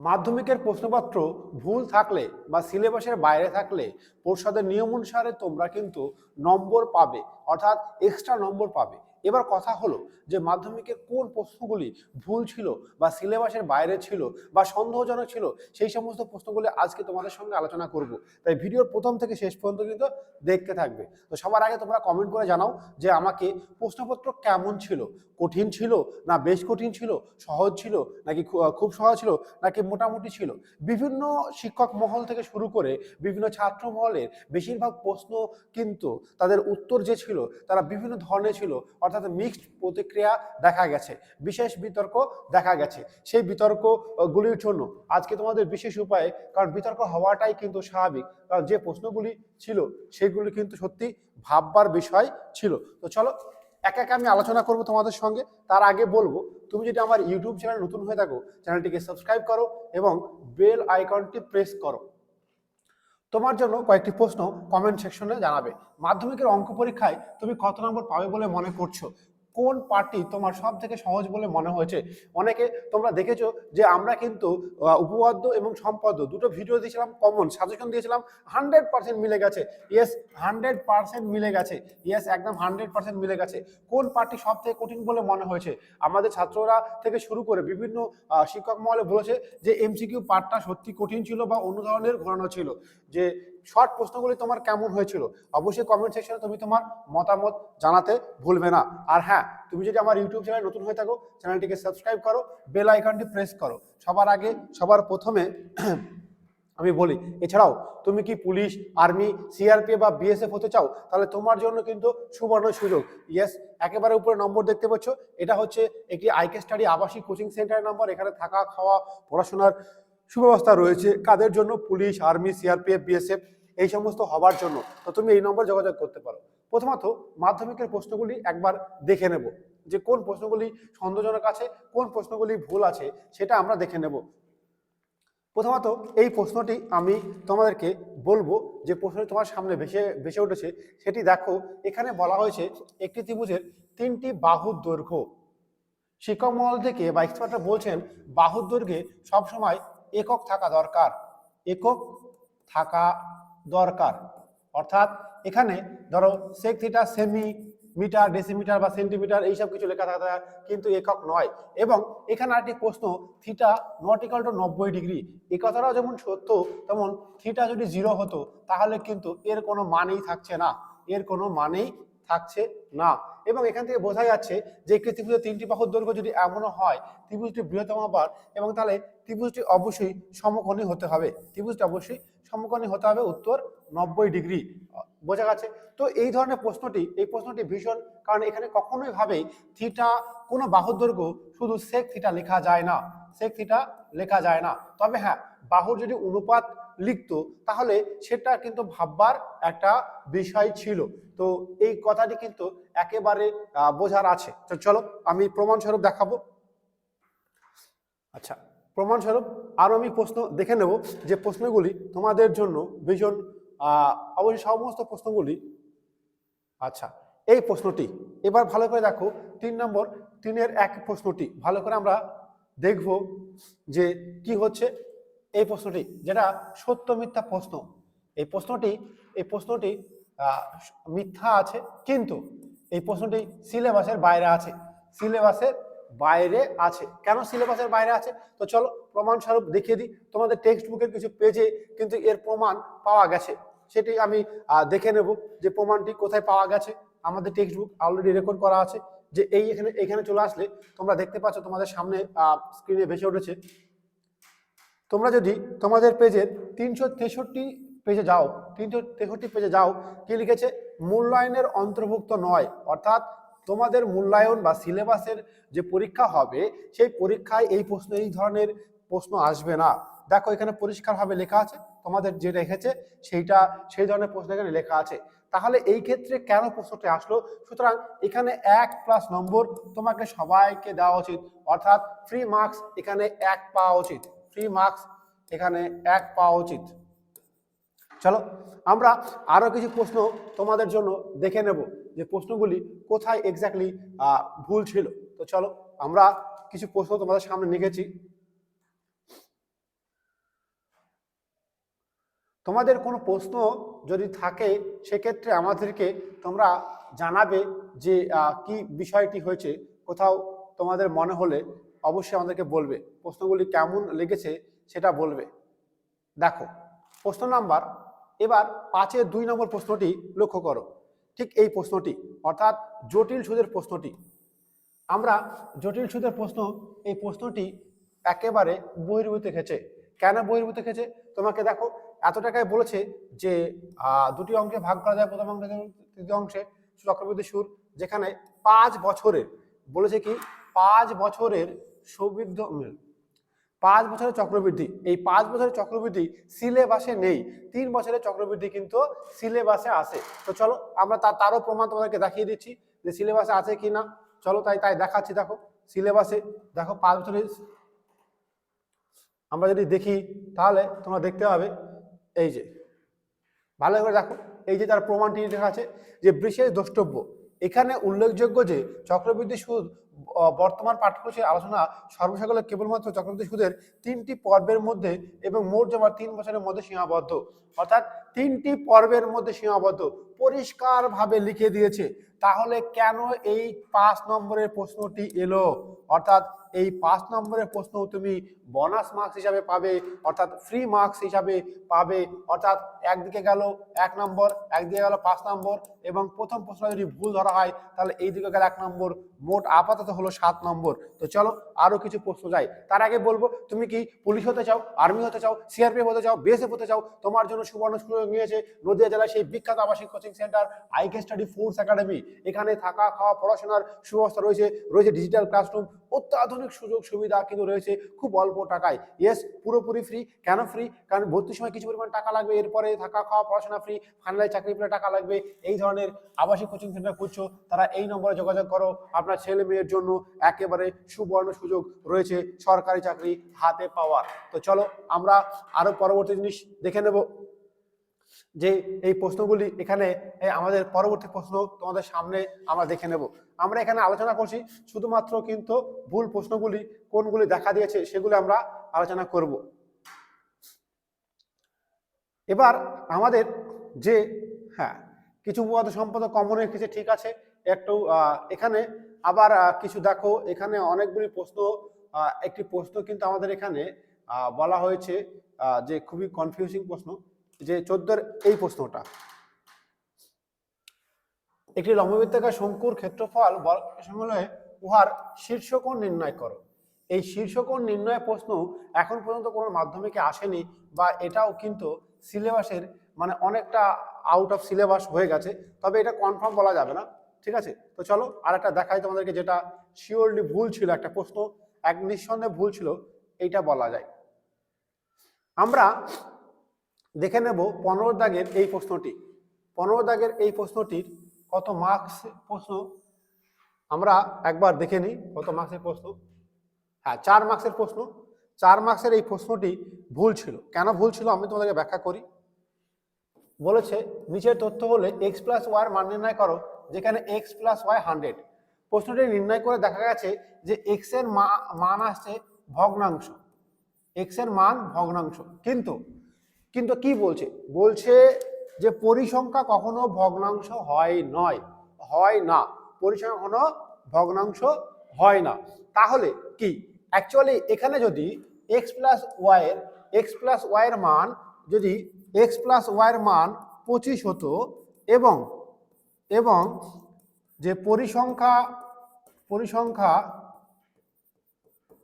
মাধ্যমিকের প্রশ্নপত্র ভুল থাকলে বা সিলেবাসের বাইরে থাকলে পরিষদের নিয়ম অনুসারে তোমরা কিন্তু নম্বর পাবে, অর্থাৎ এক্সট্রা নম্বর পাবে। এবার কথা হলো যে মাধ্যমিকে কোন প্রশ্নগুলি ভুল ছিল বা সিলেবাসের বাইরে ছিল বা সন্দেহজনক ছিল, সেই সমস্ত প্রশ্নগুলি আজকে তোমাদের সঙ্গে আলোচনা করব। তাই ভিডিওর প্রথম থেকে শেষ পর্যন্ত কিন্তু দেখতে থাকবে। তো সবার আগে তোমরা কমেন্ট করে জানাও যে আমাকে প্রশ্নপত্র কেমন ছিল? কঠিন ছিল না বেশ কঠিন ছিল? সহজ ছিল নাকি খুব সহজ ছিল নাকি মোটামুটি ছিল? বিভিন্ন শিক্ষক মহল থেকে শুরু করে বিভিন্ন ছাত্র মহলের বেশিরভাগ প্রশ্ন কিন্তু তাদের উত্তর যে ছিল, তারা বিভিন্ন ধরনের ছিল। অর্থাৎ মিক্সড প্রতিক্রিয়া দেখা গেছে, বিশেষ বিতর্ক দেখা গেছে। সেই বিতর্কগুলির জন্য আজকে তোমাদের বিশেষ উপায়ে, কারণ বিতর্ক হওয়াটাই কিন্তু স্বাভাবিক, কারণ যে প্রশ্নগুলি ছিল সেগুলি কিন্তু সত্যি ভাববার বিষয় ছিল। তো চলো, একে একে আমি আলোচনা করব তোমাদের সঙ্গে। তার আগে বলব, তুমি যদি আমার ইউটিউব চ্যানেল নতুন হয়ে থাকো, চ্যানেলটিকে সাবস্ক্রাইব করো এবং বেল আইকনটি প্রেস করো। তোমার জন্য কয়েকটি প্রশ্ন কমেন্ট সেকশনে জানাবে। মাধ্যমিকের অঙ্ক পরীক্ষায় তুমি কত নম্বর পাবে বলে মনে করছ? কোন পার্টি তোমার সব থেকে সহজ বলে মনে হয়েছে? অনেকে তোমরা দেখেছ যে আমরা কিন্তু আহ, উপপাদ্য এবং সম্পাদ্য দুটো ভিডিও দিয়েছিলাম কমন সাজেশন দিয়েছিলাম হান্ড্রেড পার্সেন্ট মিলে গেছে। ইয়েস হান্ড্রেড পার্সেন্ট মিলে গেছে। ইয়েস একদম হান্ড্রেড পার্সেন্ট মিলে গেছে। কোন পার্টি সব থেকে কঠিন বলে মনে হয়েছে? আমাদের ছাত্ররা থেকে শুরু করে বিভিন্ন শিক্ষক মহলে বলেছে যে এমসিকিউ পার্টটা সত্যি কঠিন ছিল বা অন্য ধরনের ঘোরানো ছিল। যে শর্ট প্রশ্নগুলি তোমার কেমন হয়েছিল? অবশ্যই কমেন্ট সেকশনে তুমি তোমার মতামত জানাতে ভুলবে না। আর হ্যাঁ তুমি যদি আমার ইউটিউব চ্যানেল নতুন হয়ে থাকো চ্যানেলটিকে সাবস্ক্রাইব করো বেল আইকনটি প্রেস করো। সবার আগে, সবার প্রথমে আমি বলি, এছাড়াও তুমি কি পুলিশ আর্মি সিআরপিএফ বা বিএসএফ হতে চাও? তাহলে তোমার জন্য কিন্তু সুবর্ণ সুযোগ। ইয়েস একেবারে উপরে নম্বর দেখতে পাচ্ছ। এটা হচ্ছে একটি আইকে স্টাডি আবাসিক কোচিং সেন্টারের নম্বর এখানে থাকা, খাওয়া, পড়াশোনার সুব্যবস্থা রয়েছে। কাদের জন্য? পুলিশ, আর্মি, সিআরপিএফ, বিএসএফ এই সমস্ত হবার জন্য। তো তুমি এই নম্বর যোগাযোগ করতে পারো। প্রথমত, মাধ্যমিকের প্রশ্নগুলি একবার দেখে নেব যে কোন প্রশ্নগুলি সন্দেহজনক আছে, কোন প্রশ্নগুলি ভুল আছে, সেটা আমরা দেখে নেব। প্রথমত, এই প্রশ্নটি আমি তোমাদেরকে বলব যে প্রশ্নটি তোমার সামনে ভেসে ভেসে উঠেছে, সেটি দেখো। এখানে বলা হয়েছে, একটি ত্রিভুজের তিনটি বাহুর দৈর্ঘ্য। শিক্ষক মহল থেকে বা এক্সপার্টরা বলছেন, বাহুর দৈর্ঘ্যে সবসময় একক থাকা দরকার, একক থাকা দরকার। অর্থাৎ এখানে ধরো sec theta semi metre decimetre বা সেন্টিমিটার এইসব কিছু লেখা থাকা কিন্তু একক নয়। এবং এখানে আরেকটি প্রশ্ন থিটা নট ইকাল টু নব্বই ডিগ্রি এই কথাটাও যেমন সত্য, তেমন থিটা যদি জিরো হতো, তাহলে কিন্তু এর কোনো মানেই থাকছে না। এর কোনো মানেই থাকছে না। এবং এখান থেকে বোঝা যাচ্ছে যে একটি ত্রিভুজের তিনটি বাহুর দৈর্ঘ্য যদি এমনও হয়, ত্রিভুজটি বৃহত্তম আবার এবং তাহলে ত্রিভুজটি অবশ্যই সমকোণী হতে হবে। ত্রিভুজটি অবশ্যই সমকোণী হতে হবে উত্তর নব্বই ডিগ্রি। বোঝা গেছে? তো এই ধরনের প্রশ্নটি, এই প্রশ্নটি ভীষণ, কারণ এখানে কখনোই ভাবে থিটা কোনো বাহুর দৈর্ঘ্য শুধু সেক থিটা লেখা যায় না। সেক থিটা লেখা যায় না। তবে হ্যাঁ বাহুর যদি অনুপাত লিখতো, তাহলে সেটা কিন্তু ভাববার একটা বিষয় ছিল। তো এই কথাটি কিন্তু একেবারে বোঝার আছে। তো চলো, আমি প্রমাণস্বরূপ দেখাবো। আচ্ছা প্রমাণস্বরূপ আরও আমি প্রশ্ন দেখে নেব যে প্রশ্নগুলি তোমাদের জন্য ভীষণ অবশ্যই সমস্ত প্রশ্নগুলি আচ্ছা এই প্রশ্নটি, এবার ভালো করে দেখো, তিন নম্বর, তিনের এক প্রশ্নটি, ভালো করে আমরা দেখব যে কি হচ্ছে। এই প্রশ্নটি, যেটা সত্য মিথ্যা প্রশ্ন, এই প্রশ্নটি এই প্রশ্নটি মিথ্যা আছে, কিন্তু এই প্রশ্নটি সিলেবাসের বাইরে আছে, সিলেবাসের বাইরে আছে। কেন সিলেবাসের বাইরে আছে? তো চলো প্রমাণস্বরূপ দেখিয়ে দিই। তোমাদের টেক্সট বুকের কিছু পেজে কিন্তু এর প্রমাণ পাওয়া গেছে। সেটি আমি দেখে নেব যে প্রমাণটি কোথায় পাওয়া গেছে। আমাদের টেক্সট বুক অলরেডি রেকর্ড করা আছে যে এই এখানে এখানে চলে আসলে তোমরা দেখতে পাচ্ছ তোমাদের সামনে স্ক্রিনে ভেসে উঠেছে। তোমরা যদি তোমাদের পেজের তিনশো তেষট্টি পেজে যাও, তিনশো তেষট্টি পেজে যাও, কি লিখেছে? মূল্যায়নের অন্তর্ভুক্ত নয়। অর্থাৎ তোমাদের মূল্যায়ন বা সিলেবাসের যে পরীক্ষা হবে, সেই পরীক্ষায় এই প্রশ্ন, এই ধরনের প্রশ্ন আসবে না। দেখো, এখানে পরিষ্কারভাবে লেখা আছে, তোমাদের যে রেখেছে, সেইটা, সেই ধরনের প্রশ্ন এখানে লেখা আছে। তাহলে এই ক্ষেত্রে কেন প্রশ্নটি আসলো? সুতরাং এখানে এক প্লাস নম্বর তোমাকে সবাইকে দেওয়া উচিত। অর্থাৎ ফ্রি মার্কস এখানে এক পাওয়া উচিত। ফ্রি মার্কস এখানে এক পাওয়া উচিত। চলো, আমরা আরও কিছু প্রশ্ন তোমাদের জন্য দেখে নেব যে প্রশ্নগুলি কোথায় এক্স্যাক্টলি ভুল ছিল। তো চলো, আমরা কিছু প্রশ্ন তোমাদের সামনে লিখেছি। তোমাদের কোনো প্রশ্ন যদি থাকে, সেক্ষেত্রে আমাদেরকে তোমরা জানাবে যে কি বিষয়টি হয়েছে, কোথাও তোমাদের মনে হলে অবশ্যই আমাদেরকে বলবে। প্রশ্নগুলি কেমন লেগেছে সেটা বলবে। দেখো, প্রশ্ন নাম্বার, এবার পাঁচের দুই নম্বর প্রশ্নটি লক্ষ্য করো। ঠিক এই প্রশ্নটি, অর্থাৎ জটিল সুদের প্রশ্নটি। আমরা জটিল সুদের প্রশ্ন, এই প্রশ্নটি একেবারে বহির্ভূত খেছে কেন বহির্ভূত খেছে তোমাকে দেখো, এত টাকায় বলেছে যে দুটি অঙ্কে ভাগ করা যায়, প্রথম অঙ্কে তৃতীয় অংশে চক্রবর্তী সুর, যেখানে পাঁচ বছরের, বলেছে কি? পাঁচ বছরের সৌবৃদ্ধ উম, পাঁচ বছরের চক্রবৃদ্ধি। এই পাঁচ বছরের চক্রবৃদ্ধি সিলেবাসে নেই। তিন বছরের চক্রবৃদ্ধি কিন্তু সিলেবাসে আছে। তো চলো আমরা তার তারও প্রমাণ তোমাদেরকে দেখিয়ে দিচ্ছি যে সিলেবাসে আছে কি না। চলো তাই তাই দেখাচ্ছি দেখো। সিলেবাসে দেখো পাঁচ বছরের আমরা যদি দেখি তাহলে তোমরা দেখতে পাবে এই যে। ভালো করে দেখো। এই যে তার প্রমাণটি লেখা আছে যে বিশেষ দ্রষ্টব্য। এখানে উল্লেখযোগ্য যে চক্রবৃদ্ধি সুদ বর্তমান পাঠ্যসূচির আলোচনা সর্বসাগলে কেবলমাত্র চক্রবৃদ্ধি সুদের তিনটি পর্বের মধ্যে এবং মোট জমা তিন বছরের মধ্যে সীমাবদ্ধ। অর্থাৎ তিনটি পর্বের মধ্যে সীমাবদ্ধ। পরিষ্কারভাবে লিখে দিয়েছে। তাহলে কেন এই পাঁচ নম্বরের প্রশ্নটি এলো? অর্থাৎ এই পাঁচ নম্বরের প্রশ্ন তুমি বোনাস মার্কস হিসাবে পাবে, অর্থাৎ ফ্রি মার্কস হিসাবে পাবে। অর্থাৎ একদিকে গেল এক নম্বর, একদিকে গেল পাঁচ নম্বর এবং প্রথম প্রশ্ন যদি ভুল ধরা হয়, তাহলে এই দিকে গেল এক নম্বর, মোট আপাতত হলো সাত নম্বর। তো চলো আরও কিছু প্রশ্ন যাই। তার আগে বলব, তুমি কি পুলিশ হতে চাও আর্মি হতে চাও সিআরপিএফ হতে চাও বিএসএফ হতে চাও, তোমার জন্য সুবর্ণ সুযোগ নিয়েছে নদিয়া জেলায় সেই বিখ্যাত আবাসিক coaching centre IK study force academy এখানে থাকা, খাওয়া, পড়াশোনার সুব্যবস্থা রয়েছে রয়েছে ডিজিটাল ক্লাসরুম অত্যাধুনিক সুযোগ সুবিধা কিন্তু রয়েছে খুব অল্প টাকায়। ইয়েস পুরোপুরি ফ্রি কেন ফ্রি কারণ ভর্তির সময় কিছু পরিমাণ টাকা লাগবে, এরপরে থাকা, খাওয়া, পড়াশোনা ফ্রি ফাইনাল চাকরি পেলে টাকা লাগবে। এই ধরনের আবাসিক কোচিং সেন্টার খুঁজছো, তারা এই নম্বরে যোগাযোগ করো। আপনার ছেলে মেয়ের জন্য একেবারে সুবর্ণ সুযোগ রয়েছে সরকারি চাকরি হাতে পাওয়ার। তো চলো আমরা আরও পরবর্তী জিনিস দেখে নেব। যে এই প্রশ্নগুলি এখানে আমাদের পরবর্তী প্রশ্ন তোমাদের সামনে আমরা দেখে নেব। আমরা এখানে আলোচনা করছি শুধুমাত্র কিন্তু ভুল প্রশ্নগুলি, কোনগুলি দেখা দিয়েছে সেগুলি আমরা আলোচনা করব। এবার আমাদের যে হ্যাঁ কিছু উপপাদ্য সম্পদ কমন রেখেছে, ঠিক আছে, একটু এখানে আবার কিছু দেখো, এখানে অনেকগুলি প্রশ্ন একটি প্রশ্ন কিন্তু আমাদের এখানে বলা হয়েছে যে খুবই কনফিউজিং প্রশ্ন যে চোদ্দোর এই প্রশ্নটা। একটি লম্ববৃত্তাকার শঙ্কুর ক্ষেত্রফল সমন্বয়ে উহার শীর্ষকোণ নির্ণয় করো। এই শীর্ষকোণ নির্ণয় প্রশ্ন এখন পর্যন্ত কোনো মাধ্যমিকে আসেনি বা এটাও কিন্তু সিলেবাসের মানে অনেকটা আউট অফ সিলেবাস হয়ে গেছে, তবে এটা কনফার্ম বলা যাবে না, ঠিক আছে? তো চলো আর একটা দেখাই তোমাদেরকে যেটা শিওরলি ভুল ছিল একটা প্রশ্ন, এক নিঃসন্দেহে ভুল ছিল, এইটা বলা যায়। আমরা দেখে নেব পনেরো দাগের এই প্রশ্নটি। পনেরো দাগের এই প্রশ্নটির কত মার্কস প্রশ্ন? আমরা একবার দেখে নিই কত মার্কসের প্রশ্ন। হ্যাঁ চার মার্কসের প্রশ্ন। চার মার্কসের এই প্রশ্নটি ভুল ছিল। কেন ভুল ছিল আমি তোমাদেরকে ব্যাখ্যা করি। বলেছে, নিচের তথ্য হলে এক্স প্লাস ওয়ার মান নির্ণয় করো, যেখানে এক্স প্লাস ওয়াই হান্ড্রেড প্রশ্নটি নির্ণয় করে দেখা গেছে যে এক্সের মা- মান আসছে ভগ্নাংশ। এক্সের মান ভগ্নাংশ। কিন্তু কিন্তু কি বলছে? বলছে যে পরিসংখ্যা কখনো ভগ্নাংশ হয় নয়, হয় না। পরিসংখ্যা কখনো ভগ্নাংশ হয় না। তাহলে কি? অ্যাকচুয়ালি এখানে যদি এক্স প্লাস ওয়াইয়ের এক্স প্লাস ওয়াইয়ের মান যদি এক্স প্লাস ওয়াইয়ের মান পঁচিশ হতো এবং এবং যে পরিসংখ্যা পরিসংখ্যা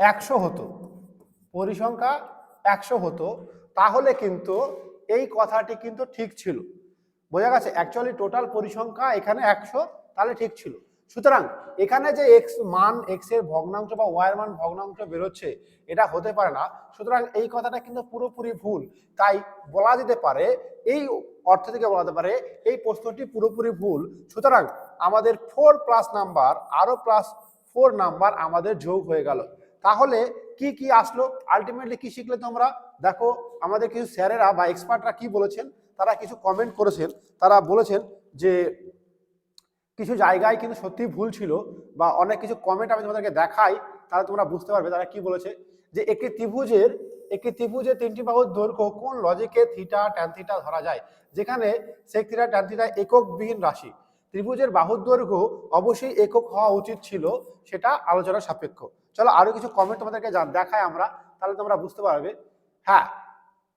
একশো হতো, পরিসংখ্যা একশো হতো তাহলে কিন্তু এই কথাটি কিন্তু ঠিক ছিল। বোঝা গেছে অ্যাকচুয়ালি টোটাল পরিসংখ্যা এখানে একশো, তাহলে ঠিক ছিল। সুতরাং এখানে যে এক্স মান এক্সের ভগ্নাংশ বা ওয়াই মান ভগ্নাংশ বেরোচ্ছে, এটা হতে পারে না। সুতরাং এই কথাটা কিন্তু পুরোপুরি ভুল। তাই বলা যেতে পারে, এই অর্থ থেকে বলা যেতে পারে, এই প্রশ্নটি পুরোপুরি ভুল। সুতরাং আমাদের ফোর প্লাস নাম্বার আরও প্লাস ফোর নাম্বার আমাদের যোগ হয়ে গেল। তাহলে কি কি আসলো? আলটিমেটলি কি শিখলে তোমরা? দেখো, আমাদের কিছু স্যারেরা বা এক্সপার্টরা কি বলেছেন? তারা কিছু কমেন্ট করেছেন। তারা বলেছেন যে, কিছু জায়গায় কিন্তু সত্যি ভুল ছিল বা অনেক কিছু কমেন্ট আমি তোমাদেরকে দেখাই, তাহলে তোমরা বুঝতে পারবে তারা কি বলেছে। যে একটি ত্রিভুজের একটি ত্রিভুজের তিনটি বাহুর দৈর্ঘ্য কোন লজিকে থিটা ট্যান থিটা ধরা যায়? যেখানে সেক থিটা ট্যান থিটা এককবিহীন রাশি। ত্রিভুজের বাহুর দৈর্ঘ্য অবশ্যই একক হওয়া উচিত ছিল, সেটা আলোচনা সাপেক্ষ। চলো আরও কিছু কমেন্ট তোমাদেরকে দেখাই আমরা, তাহলে তোমরা বুঝতে পারবে। হ্যাঁ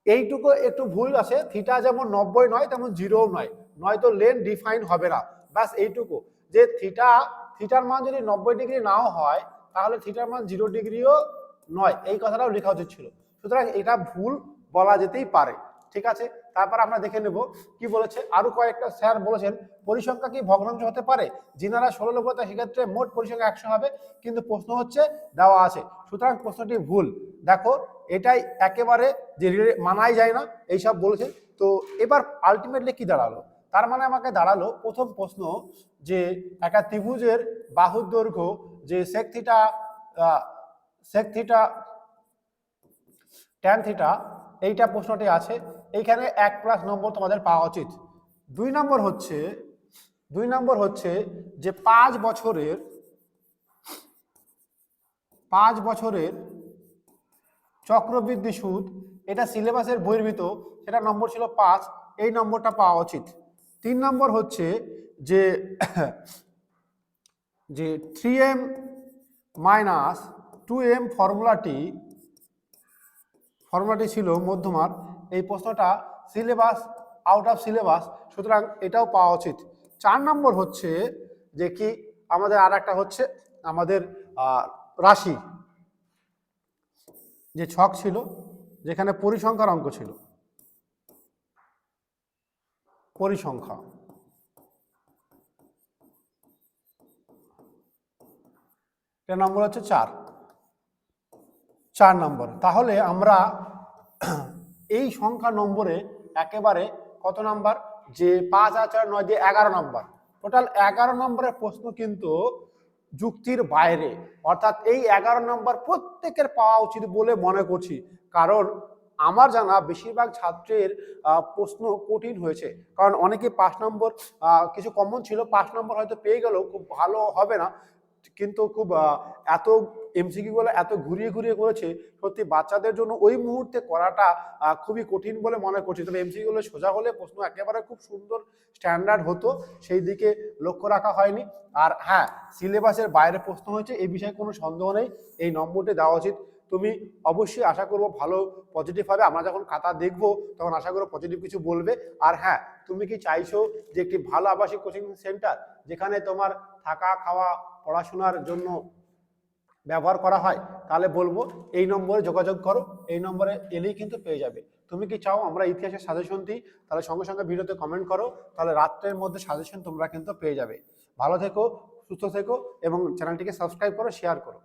এইটুকু একটু ভুল আছে থিটা যেমন নব্বই নয়, তেমন জিরোও নয়। নয়তো লেন ডিফাইন হবে না। ব্যাস এইটুকু। যে থিটা থিটার মান যদি নব্বই ডিগ্রি নাও হয়, তাহলে থিটার মান জিরো ডিগ্রিও নয়। এই কথাটাও লেখা উচিত ছিল। সুতরাং এটা ভুল বলা যেতেই পারে। ঠিক আছে? তারপর আমরা দেখে নেব কি বলেছে। আরও কয়েকটা স্যার বলেছেন, পরিসংখ্যা কি ভগ্নাংশ হতে পারে? যিনারা ষোলো লভ্যতা সেক্ষেত্রে মোট পরিসংখ্যা একশো হবে। কিন্তু প্রশ্ন হচ্ছে, দেওয়া আছে। সুতরাং প্রশ্নটি ভুল। দেখো, এটাই একেবারে যে মানাই যায় না, এইসব বলেছে। তো এবার আলটিমেটলি কি দাঁড়াল? তার মানে আমাকে দাঁড়াল প্রথম প্রশ্ন যে একটা ত্রিভুজের বাহুর দৈর্ঘ্য যে sec theta theta tan theta এইটা প্রশ্নটি আছে। এইখানে এক প্লাস নম্বর তোমাদের পাওয়া উচিত। দুই নম্বর হচ্ছে, দুই নম্বর হচ্ছে যে পাঁচ বছরের পাঁচ বছরের চক্রবৃদ্ধি সুদ, এটা সিলেবাসের বহির্ভূত, সেটা নম্বর ছিল পাঁচ, এই নম্বরটা পাওয়া উচিত। তিন নম্বর হচ্ছে যে যে three M minus two M ফর্মুলাটি ফর্মুলাটি ছিল মধ্যমার এই প্রশ্নটা সিলেবাস আউট অফ সিলেবাস সুতরাং এটাও পাওয়া উচিত। চার নম্বর হচ্ছে যে কি আমাদের আর একটা হচ্ছে আমাদের রাশি, যে ছক ছিল, যেখানে পরিসংখ্যার অঙ্ক ছিল। পরিসংখ্যা। নম্বর হচ্ছে চার। চার নম্বর। তাহলে আমরা এই সংখ্যা নম্বরে একেবারে কত নাম্বার? যে পাঁচ আর চার নয়, দিয়ে এগারো নম্বর। টোটাল এগারো নম্বরের প্রশ্ন কিন্তু যুক্তির বাইরে। অর্থাৎ এই এগারো নম্বর প্রত্যেকের পাওয়া উচিত বলে মনে করছি। কারণ আমার জানা বেশিরভাগ ছাত্রের প্রশ্ন কঠিন হয়েছে। কারণ অনেকে পাঁচ নম্বর কিছু কমন ছিল, পাঁচ নম্বর হয়তো পেয়ে গেলেও খুব ভালো হবে না। কিন্তু খুব এত এমসিকিউ গুলো এত ঘুরিয়ে ঘুরিয়ে করেছে, সত্যি বাচ্চাদের জন্য ওই মুহূর্তে করাটা খুবই কঠিন বলে মনে করছি। তবে এমসিকিউ গুলো সোজা হলে প্রশ্ন একেবারে খুব সুন্দর স্ট্যান্ডার্ড হতো, সেই দিকে লক্ষ্য রাখা হয়নি। আর হ্যাঁ সিলেবাসের বাইরে প্রশ্ন হয়েছে এই বিষয়ে কোনো সন্দেহ নেই। এই নম্বরটি দেওয়া উচিত। তুমি অবশ্যই আশা করব ভালো পজিটিভ হবে। আমরা যখন খাতা দেখব তখন আশা করব পজিটিভ কিছু বলবে। আর হ্যাঁ তুমি কি চাইছো যে একটি ভালো আবাসিক কোচিং সেন্টার যেখানে তোমার থাকা খাওয়া পড়াশোনার জন্য ব্যবহার করা হয়? তাহলে বলব এই নম্বরে যোগাযোগ করো। এই নম্বরে এলেই কিন্তু পেয়ে যাবে। তুমি কি চাও আমরা ইতিহাসের সাজেশন দিই? তাহলে সঙ্গে সঙ্গে ভিডিওতে কমেন্ট করো। তাহলে রাত্রের মধ্যে সাজেশন তোমরা কিন্তু পেয়ে যাবে। ভালো থেকো সুস্থ থেকো এবং চ্যানেলটিকে সাবস্ক্রাইব করো শেয়ার করো।